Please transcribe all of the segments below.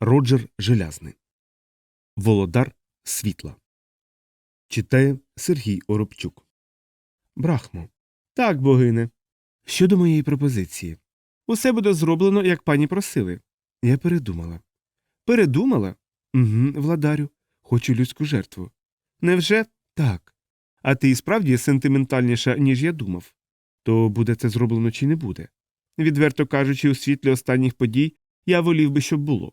Роджер Желязний. Володар світла. Читає Сергій Оробчук. Брахмо. Так, богине. Щодо моєї пропозиції. Усе буде зроблено, як пані просили. Я передумала. Передумала? Угу, владарю. Хочу людську жертву. Невже так? А ти і справді сентиментальніша, ніж я думав. То буде це зроблено чи не буде? Відверто кажучи, у світлі останніх подій я волів би, щоб було.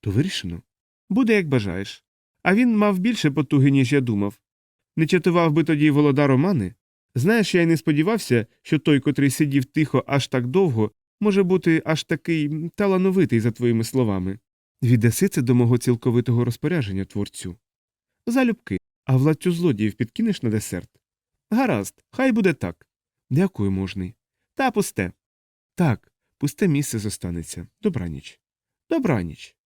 То вирішено. Буде, як бажаєш. А він мав більше потуги, ніж я думав. Не чатував би тоді володар Омани? Знаєш, я й не сподівався, що той, котрий сидів тихо аж так довго, може бути аж такий талановитий, за твоїми словами. Віддаси це до мого цілковитого розпорядження, творцю. Залюбки, а владцю злодіїв підкинеш на десерт? Гаразд, хай буде так. Дякую, можний. Та пусте. Так, пусте місце зостанеться. Добраніч. Добраніч.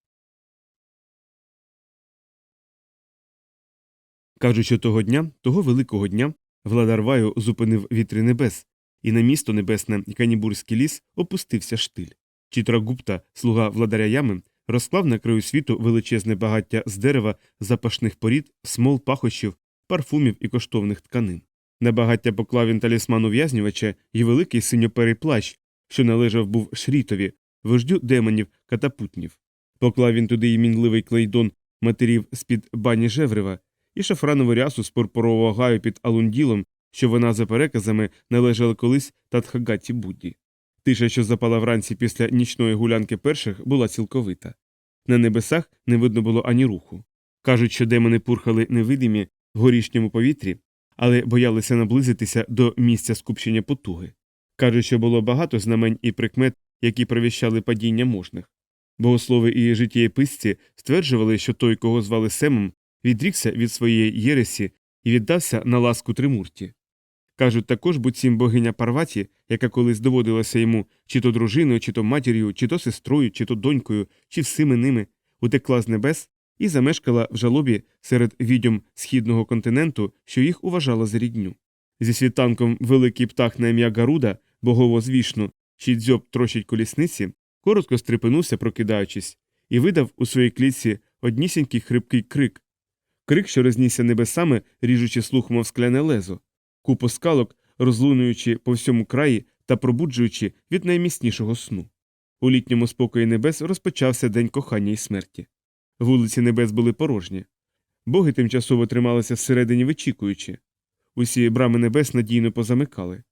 Кажуть, що того дня, того великого дня, владар Ваю зупинив вітри небес, і на місто небесне і канібурський ліс опустився штиль. Чітрагупта, слуга владаря ями, розклав на краю світу величезне багаття з дерева, запашних порід, смол пахощів, парфумів і коштовних тканин. На багаття поклав він талісман ув'язнювача і великий синьоперий плащ, що належав був шрітові, вождю демонів катапутнів. Поклав він туди й мінливий клейдон матерів з-під бані Жеврева, і шафранову рясу з пурпурового гаю під алунділом, що вона за переказами належала колись Татхагаті Будді. Тиша, що запала вранці після нічної гулянки перших, була цілковита. На небесах не видно було ані руху. Кажуть, що демони пурхали невидимі в горішньому повітрі, але боялися наблизитися до місця скупчення потуги. Кажуть, що було багато знамень і прикмет, які провіщали падіння можних. Богослови і життєписці стверджували, що той, кого звали Семом, відрікся від своєї єресі і віддався на ласку Тримурті. Кажуть, також буцім богиня Парваті, яка колись доводилася йому чи то дружиною, чи то матір'ю, чи то сестрою, чи то донькою, чи всіми ними, утекла з небес і замешкала в жалобі серед відьом східного континенту, що їх уважала за рідню. Зі світанком великий птах на ім'я Гаруда, богово звішну, чий дзьоб трощить колісниці, коротко стрепенувся, прокидаючись, і видав у своїй клітці однісінький хрипкий крик. Крик, що рознісся небесами, ріжучи слух, мов скляне лезо, купу скалок, розлунуючи по всьому краї та пробуджуючи від найміцнішого сну. У літньому спокої небес розпочався день кохання і смерті. Вулиці небес були порожні. Боги тимчасово трималися всередині вичікуючи. Усі брами небес надійно позамикали.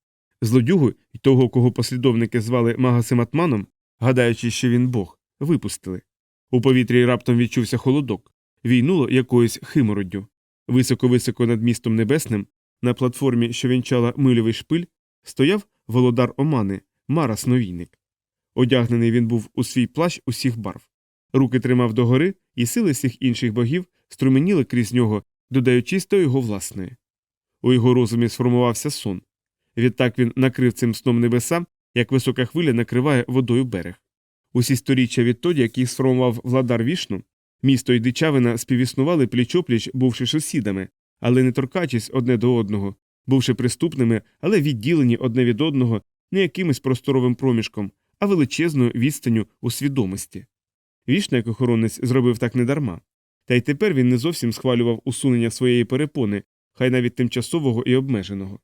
Злодюгу й того, кого послідовники звали Магасим Атманом, гадаючи, що він бог, випустили. У повітрі раптом відчувся холодок, війнуло якоюсь химороддю. Високо-високо над містом небесним, на платформі, що вінчала мильовий шпиль, стояв володар Омани, Марас Новійник. Одягнений він був у свій плащ усіх барв. Руки тримав догори, і сили всіх інших богів струменіли крізь нього, додаючись до його власної. У його розумі сформувався сон. Відтак він накрив цим сном небеса, як висока хвиля накриває водою берег. Усі сторіччя відтоді, як їх сформував владар вішну, місто і дичавина співіснували пліч-опліч, бувши сусідами, але не торкаючись одне до одного, бувши приступними, але відділені одне від одного не якимось просторовим проміжком, а величезною відстанню у свідомості. Вішна, як охоронець, зробив так недарма. Та й тепер він не зовсім схвалював усунення своєї перепони, хай навіть тимчасового і обмеженого.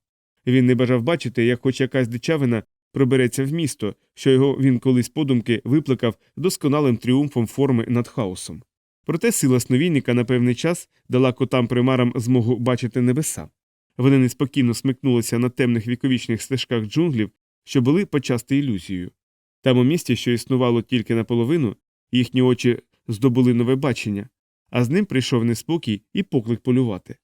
Він не бажав бачити, як хоч якась дичавина пробереться в місто, що його він колись подумки випликав досконалим тріумфом форми над хаосом. Проте сила сновійника на певний час дала котам примарам змогу бачити небеса. Вони неспокійно смикнулися на темних віковічних стежках джунглів, що були почасти ілюзією. Там у місті, що існувало тільки наполовину, їхні очі здобули нове бачення, а з ним прийшов неспокій і поклик полювати.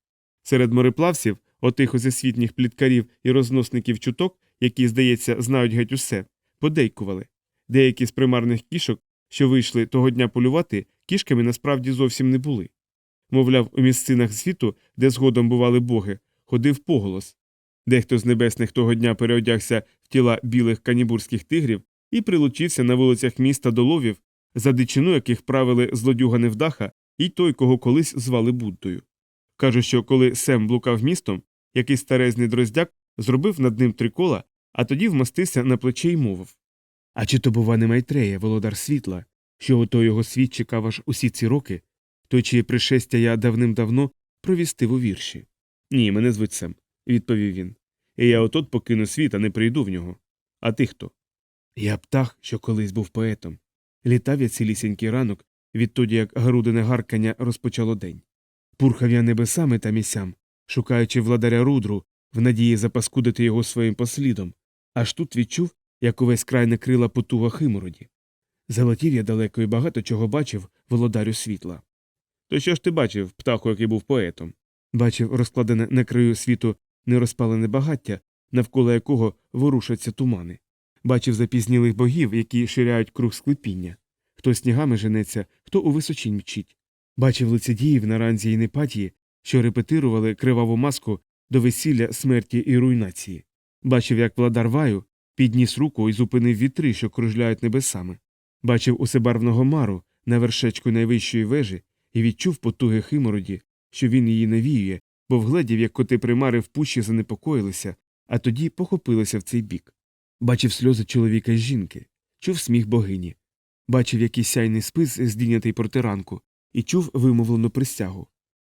Серед мореплавців, отих озесвітніх пліткарів і розносників чуток, які, здається, знають геть усе, подейкували. Деякі з примарних кішок, що вийшли того дня полювати, кішками насправді зовсім не були. Мовляв, у місцинах світу, де згодом бували боги, ходив поголос. Дехто з небесних того дня переодягся в тіла білих канібурських тигрів і прилучився на вулицях міста до ловів, за дичину яких правили злодюга невдаха і той, кого колись звали Буддою. Кажуть, що коли Сем блукав містом, якийсь старезний дроздяк зробив над ним три кола, а тоді вмостився на плече й мовив А чи то, бува, не Майтрея, володар світла, що ото його світ чекав аж усі ці роки, то чиє пришестя я давним-давно провістив у вірші. Ні, мене звуть Сем, відповів він. І я отот покину світ, а не прийду в нього. А ти хто? Я птах, що колись був поетом. Літав я цілісінький ранок, відтоді як грудине гаркання розпочало день. Пурхав я небесами та місям, шукаючи владаря рудру, в надії запаскудити його своїм послідом, аж тут відчув, як увесь край накрила потуга химороді. Залетів далеко і багато чого бачив володарю світла. То що ж ти бачив, птаху, який був поетом? Бачив розкладене на краю світу нерозпалене багаття, навколо якого ворушаться тумани. Бачив запізнілих богів, які ширяють круг склепіння. Хто снігами женеться, хто у височінь мчить. Бачив лицедіїв на ранзі і непатії, що репетирували криваву маску до весілля, смерті і руйнації. Бачив, як владар Ваю підніс руку і зупинив вітри, що кружляють небесами. Бачив усебарвного мару на вершечку найвищої вежі і відчув потуги химороді, що він її навіює, бо вгледів, як коти примари в пущі занепокоїлися, а тоді похопилися в цей бік. Бачив сльози чоловіка й жінки, чув сміх богині, бачив якийсь сяйний спис, здійнятий проти ранку, і чув вимовлену присягу.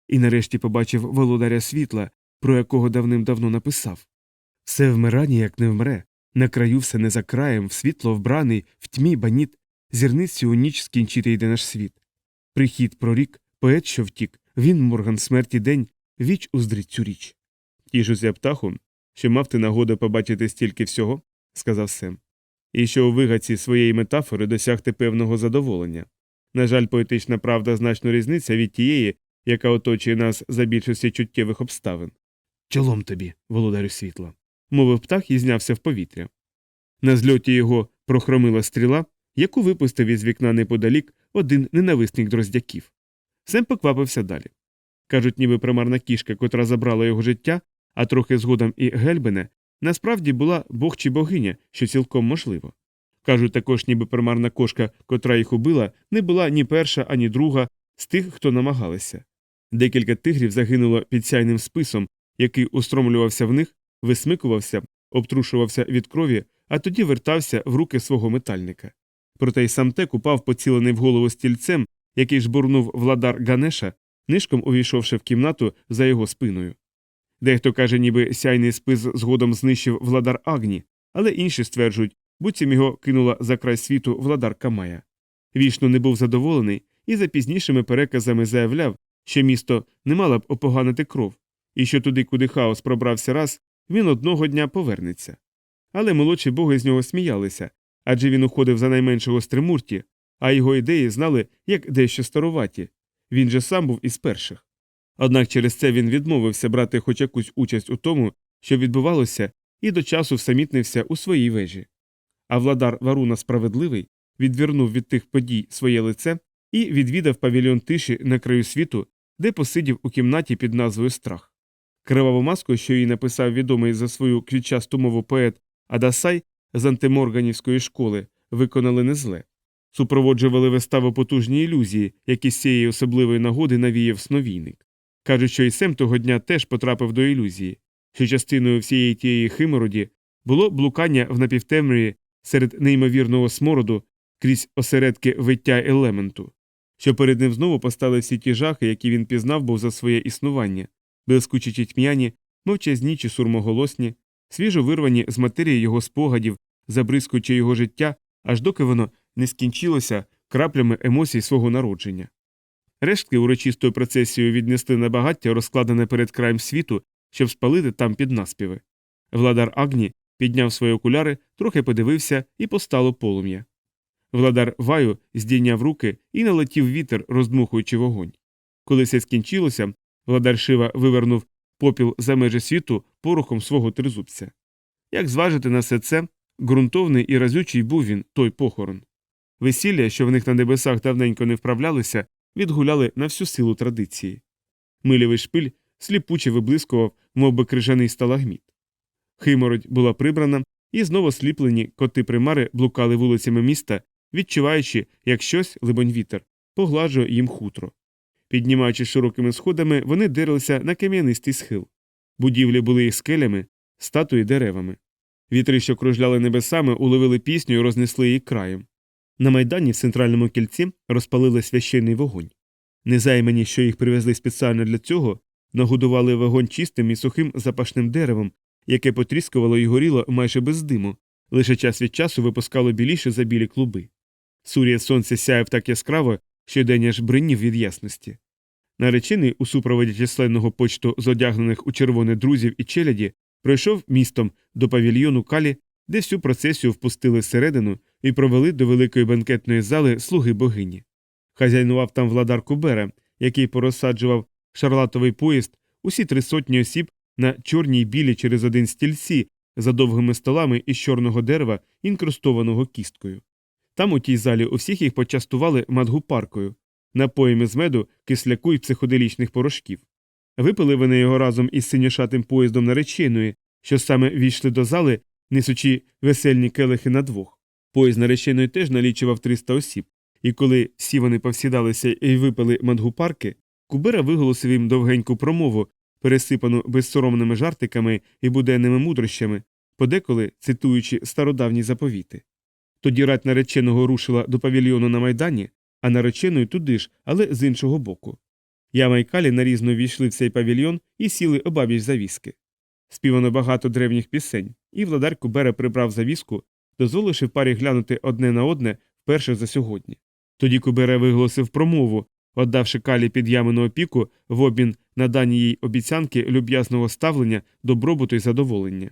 І нарешті побачив володаря світла, про якого давним-давно написав все вмирання, як не вмре, на краю все не за краєм, в світло вбраний, в тьмі баніт, зірниці у ніч скінчити йде наш світ. Прихід прорік, поет, що втік, він, морган смерті день, віч уздрить цю річ. Тішуся птаху, що мав ти нагоду побачити стільки всього, сказав Сем, і що у вигадці своєї метафори досягти певного задоволення. На жаль, поетична правда значно різниця від тієї, яка оточує нас за більшості чуттєвих обставин. Чолом тобі, володарю світла, мовив птах і знявся в повітря. На зльоті його прохромила стріла, яку випустив із вікна неподалік один ненависник дроздяків. Сем поквапився далі. Кажуть, ніби примарна кішка, котра забрала його життя, а трохи згодом і гельбене, насправді була бог чи богиня, що цілком можливо. Кажуть, також, ніби примарна кошка, котра їх убила, не була ні перша, ані друга з тих, хто намагалися. Декілька тигрів загинуло під сяйним списом, який устромлювався в них, висмикувався, обтрушувався від крові, а тоді вертався в руки свого метальника. Проте й сам тек упав поцілений в голову стільцем, який жбурнув владар Ганеша, нишком увійшовши в кімнату за його спиною. Дехто каже, ніби сяйний спис згодом знищив владар Агні, але інші стверджують, буцім його кинула за край світу владар Камая. Вішну не був задоволений і за пізнішими переказами заявляв, що місто не мало б опоганити кров, і що туди, куди хаос пробрався раз, він одного дня повернеться. Але молодші боги з нього сміялися, адже він уходив за найменшого з а його ідеї знали як дещо старуваті. Він же сам був із перших. Однак через це він відмовився брати хоч якусь участь у тому, що відбувалося, і до часу всамітнився у своїй вежі. А владар Варуна справедливий відвернув від тих подій своє лице і відвідав павільйон тиші на краю світу, де посидів у кімнаті під назвою Страх. Криваву маску, що їй написав відомий за свою квітчасту мову поет Адасай з антиморганівської школи, виконали не зле. Супроводжували виставу потужні ілюзії, які з цієї особливої нагоди навіяв сновійник. Кажуть, що і Сем того дня теж потрапив до ілюзії, що частиною всієї тієї химороді було блукання в напівтемрії серед неймовірного смороду крізь осередки виття елементу, що перед ним знову постали всі ті жахи, які він пізнав був за своє існування, блискучі тьмяні, мовчазні чи сурмоголосні, свіжо вирвані з матерії його спогадів, забризкуючи його життя, аж доки воно не скінчилося краплями емоцій свого народження. Рештки урочистою процесією віднесли на багаття, розкладене перед краєм світу, щоб спалити там під наспіви. Владар Агні підняв свої окуляри, трохи подивився і постало полум'я. Владар Ваю здійняв руки і налетів вітер, роздмухуючи вогонь. Коли все скінчилося, владар Шива вивернув попіл за межі світу порухом свого тризубця. Як зважити на все це, ґрунтовний і разючий був він той похорон. Весілля, що в них на небесах давненько не вправлялися, відгуляли на всю силу традиції. Милєвий шпиль сліпуче виблискував, мов би крижаний сталагміт. Химородь була прибрана, і знову сліплені коти примари блукали вулицями міста, відчуваючи, як щось, либонь вітер, поглажує їм хутро. Піднімаючи широкими сходами, вони дирилися на кам'янистий схил. Будівлі були їх скелями, статуї деревами. Вітри, що кружляли небесами, уловили пісню і рознесли її краєм. На майдані в центральному кільці розпалили священний вогонь. Незаймані, що їх привезли спеціально для цього, нагодували вогонь чистим і сухим запашним деревом, яке потріскувало і горіло майже без диму, лише час від часу випускало біліше за білі клуби. Сур'я сонце сяяв так яскраво, що день аж бринів від ясності. Наречений у супроводі численного почту з одягнених у червоне друзів і челяді пройшов містом до павільйону Калі, де всю процесію впустили всередину і провели до великої бенкетної зали слуги богині. Хазяйнував там владар Кубера, який порозсаджував шарлатовий поїзд усі три сотні осіб на чорній й білі через один стільці за довгими столами із чорного дерева, інкрустованого кісткою. Там у тій залі у всіх їх почастували мадгупаркою, напоями з меду, кисляку і психоделічних порошків. Випили вони його разом із синьошатим поїздом нареченої, що саме війшли до зали, несучи весельні келихи на двох. Поїзд нареченої теж налічував 300 осіб, і коли всі вони повсідалися і випили мадгупарки, Кубера виголосив їм довгеньку промову, пересипану безсоромними жартиками і буденними мудрощами, подеколи цитуючи стародавні заповіти. Тоді рать нареченого рушила до павільйону на майдані, а нареченої туди ж, але з іншого боку. Яма й Калі нарізно війшли в цей павільйон і сіли обабіч завіски. Співано багато древніх пісень, і владар Кубера прибрав завіску, дозволивши парі глянути одне на одне вперше за сьогодні. Тоді Кубера виголосив промову, віддавши Калі під ямину опіку в обмін на дані їй обіцянки люб'язного ставлення, добробуту й задоволення.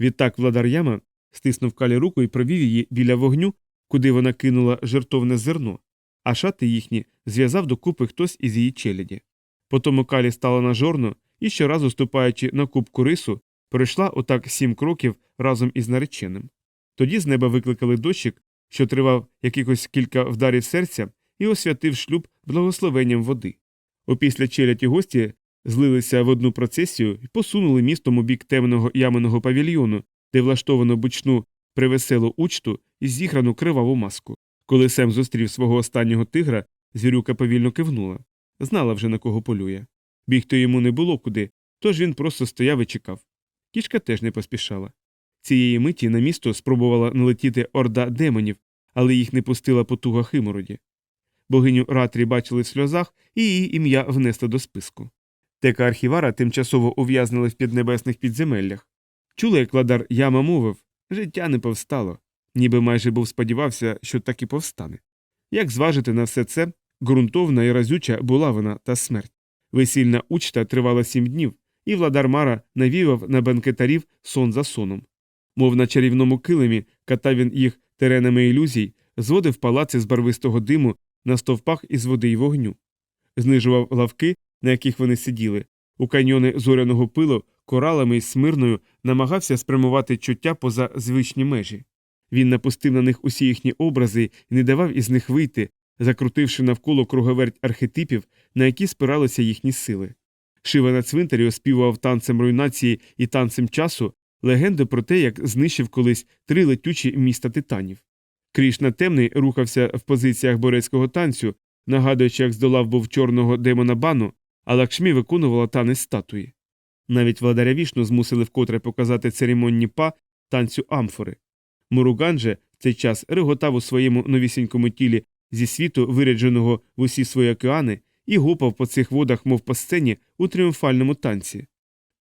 Відтак владар яма стиснув Калі руку і провів її біля вогню, куди вона кинула жертовне зерно, а шати їхні зв'язав докупи хтось із її челяді. Потому Калі стала на жорно і щоразу ступаючи на кубку рису, пройшла отак сім кроків разом із нареченим. Тоді з неба викликали дощик, що тривав якихось кілька вдарів серця, і освятив шлюб благословенням води. Опісля челяті гості злилися в одну процесію і посунули містом у бік темного яменого павільйону, де влаштовано бучну привеселу учту і зіграну криваву маску. Коли Сем зустрів свого останнього тигра, звірюка повільно кивнула. Знала вже на кого полює. Бігти йому не було куди, тож він просто стояв і чекав. Кішка теж не поспішала. Цієї миті на місто спробувала налетіти орда демонів, але їх не пустила потуга химороді. Богиню Ратрі бачили в сльозах, і її ім'я внесли до списку. Тека архівара тимчасово ув'язнили в піднебесних підземеллях. Чули, як ладар яма мовив життя не повстало, ніби майже був сподівався, що так і повстане. Як зважити на все це, ґрунтовна і разюча була вона та смерть. Весільна учта тривала сім днів, і владар Мара навівав на бенкетарів сон за соном. Мов на чарівному килимі катав він їх теренами ілюзій, зводив палаци з барвистого диму на стовпах із води й вогню, знижував лавки, на яких вони сиділи, у каньйони зоряного пилу, коралами і смирною намагався спрямувати чуття поза звичні межі. Він напустив на них усі їхні образи і не давав із них вийти, закрутивши навколо круговерть архетипів, на які спиралися їхні сили. Шива на цвинтарі оспівував танцем руйнації і танцем часу легенду про те, як знищив колись три летючі міста титанів. Крішна темний рухався в позиціях борецького танцю, нагадуючи, як здолав був чорного демона бану, а Лакшмі виконувала танець статуї. Навіть владаря вішну змусили вкотре показати церемонні па танцю амфори. Муруган же в цей час реготав у своєму новісінькому тілі зі світу, вирядженого в усі свої океани, і гупав по цих водах, мов по сцені, у тріумфальному танці.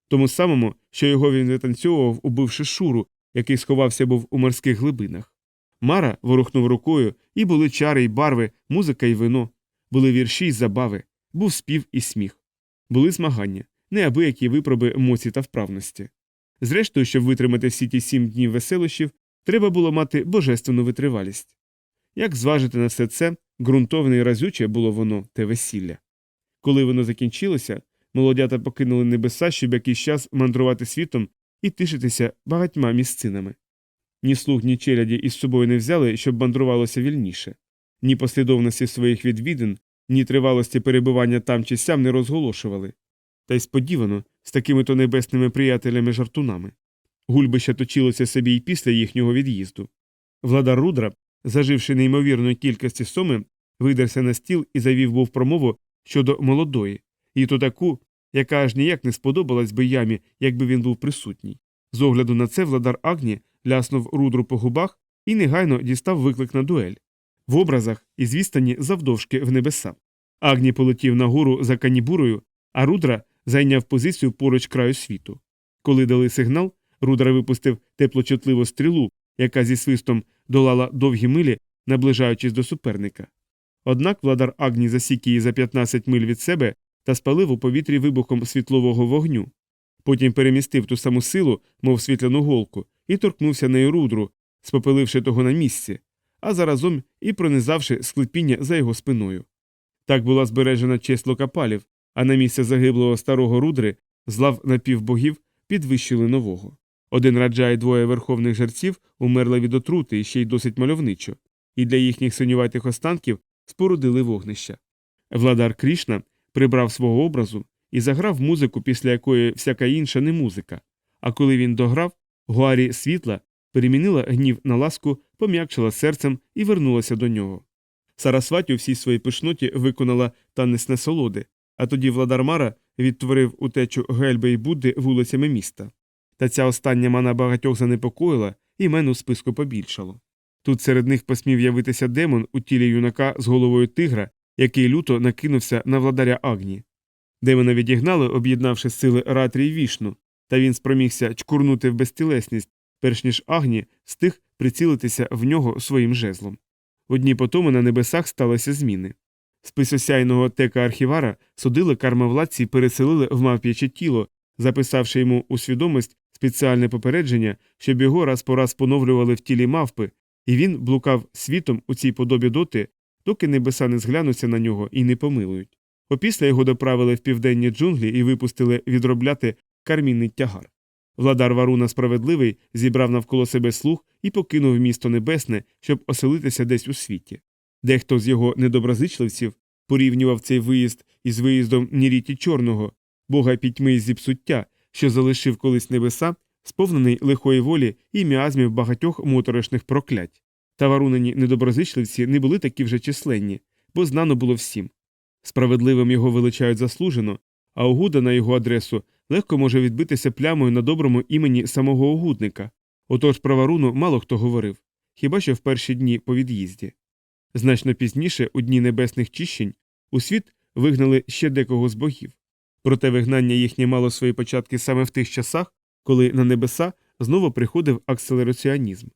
Тому самому, що його він витанцьовував, убивши шуру, який сховався був у морських глибинах. Мара ворухнув рукою, і були чари й барви, музика й вино, були вірші й забави, був спів і сміх, були змагання, неабиякі випроби емоцій та вправності. Зрештою, щоб витримати всі ті сім днів веселощів, треба було мати божественну витривалість. Як зважити на все це, ґрунтовне і разюче було воно те весілля. Коли воно закінчилося, молодята покинули небеса, щоб якийсь час мандрувати світом і тишитися багатьма місцинами. Ні слуг, ні челяді із собою не взяли, щоб мандрувалося вільніше, ні послідовності своїх відвідин, ні тривалості перебування там чи сям не розголошували. Та й сподівано, з такими то небесними приятелями жартунами. Гульбище точилося собі й після їхнього від'їзду. Владар Рудра, заживши неймовірної кількості соми, видерся на стіл і завів був промову щодо молодої, і то таку, яка аж ніяк не сподобалась би ямі, якби він був присутній. З огляду на це владар Агні ляснув рудру по губах і негайно дістав виклик на дуель. в образах і звістані завдовжки в небеса. Агні полетів нагору за канібурою, а Рудра зайняв позицію поруч краю світу. Коли дали сигнал, Рудра випустив теплочутливу стрілу, яка зі свистом долала довгі милі, наближаючись до суперника. Однак владар Агні засік її за 15 миль від себе та спалив у повітрі вибухом світлового вогню. Потім перемістив ту саму силу, мов світляну голку, і торкнувся нею рудру, спопиливши того на місці, а заразом і пронизавши склепіння за його спиною. Так була збережена честь локапалів, а на місце загиблого старого рудри з лав напівбогів підвищили нового. Один раджа і двоє верховних жерців умерли від отрути ще й досить мальовничо, і для їхніх синюватих останків спорудили вогнища. Владар Крішна прибрав свого образу і заграв музику, після якої всяка інша не музика. А коли він дограв, гуарі світла перемінила гнів на ласку, пом'якшила серцем і вернулася до нього. Сарасваті у всій своїй пишноті виконала танець насолоди, а тоді владар Мара відтворив утечу Гельби і Будди вулицями міста. Та ця остання мана багатьох занепокоїла, і мен у списку побільшало. Тут серед них посмів явитися демон у тілі юнака з головою тигра, який люто накинувся на владаря Агні. Демона відігнали, об'єднавши сили Ратрі й вішну, та він спромігся чкурнути в безтілесність, перш ніж Агні встиг прицілитися в нього своїм жезлом. Одні потому на небесах сталися зміни. Спис осяйного тека архівара судили кармавладці і переселили в мавп'яче тіло, записавши йому у свідомість спеціальне попередження, щоб його раз по раз поновлювали в тілі мавпи, і він блукав світом у цій подобі доти, доки небеса не зглянуться на нього і не помилують. Опісля його доправили в південні джунглі і випустили відробляти кармінний тягар. Владар Варуна справедливий зібрав навколо себе слух і покинув місто небесне, щоб оселитися десь у світі. Дехто з його недоброзичливців порівнював цей виїзд із виїздом Ніріті Чорного, бога пітьми зіпсуття, що залишив колись небеса, сповнений лихої волі і міазмів багатьох моторошних проклять. Та варунені недоброзичливці не були такі вже численні, бо знано було всім. Справедливим його величають заслужено, а угода на його адресу легко може відбитися плямою на доброму імені самого угудника. Отож про варуну мало хто говорив, хіба що в перші дні по від'їзді. Значно пізніше, у дні небесних чищень, у світ вигнали ще декого з богів. Проте вигнання їхнє мало свої початки саме в тих часах, коли на небеса знову приходив акселераціонізм.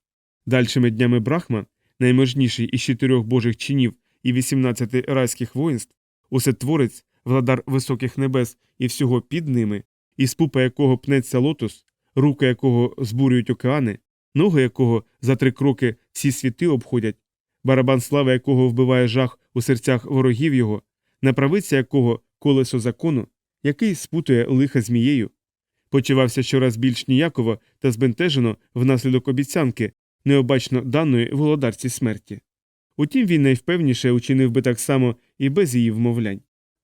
Дальшими днями Брахма, найможніший із чотирьох божих чинів і 18 райських воїнств, усетворець, владар високих небес і всього під ними, із пупа якого пнеться лотос, руки якого збурюють океани, ноги якого за три кроки всі світи обходять, барабан слави якого вбиває жах у серцях ворогів його, на правиця якого колесо закону, який спутує лиха змією, почувався щораз більш ніяково та збентежено внаслідок обіцянки, необачно даної володарці смерті. Утім, він найвпевніше учинив би так само і без її вмовлянь.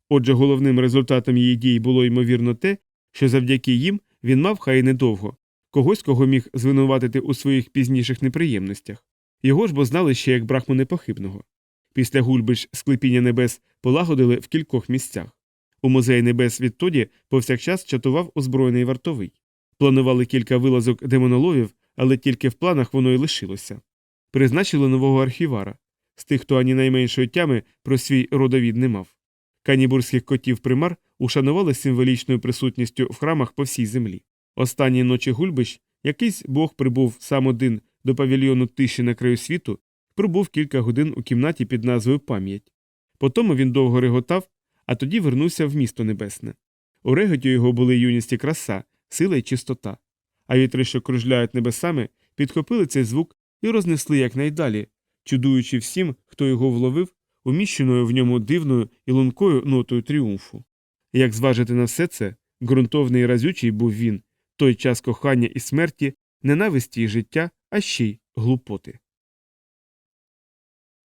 Отже, головним результатом її дій було ймовірно те, що завдяки їм він мав хай недовго, когось, кого міг звинуватити у своїх пізніших неприємностях. Його ж бо знали ще як брахму непохибного. Після гульбиш склепіння небес полагодили в кількох місцях. У музеї небес відтоді повсякчас чатував озброєний вартовий. Планували кілька вилазок демоноловів, але тільки в планах воно й лишилося. Призначили нового архівара з тих, хто ані найменшої тями про свій родовід не мав. Канібурських котів примар ушанували символічною присутністю в храмах по всій землі. Останні ночі гульбищ якийсь бог прибув сам один до павільйону тиші на краю світу, пробув кілька годин у кімнаті під назвою Пам'ять. Потому він довго реготав, а тоді вернувся в місто небесне. У реготі його були юність і краса, сила й чистота. А вітри, що кружляють небесами, підхопили цей звук і рознесли якнайдалі, чудуючи всім, хто його вловив, уміщеною в ньому дивною і лункою нотою тріумфу. Як зважити на все це, ґрунтовний і разючий був він, той час кохання і смерті, ненависті і життя, а ще й глупоти.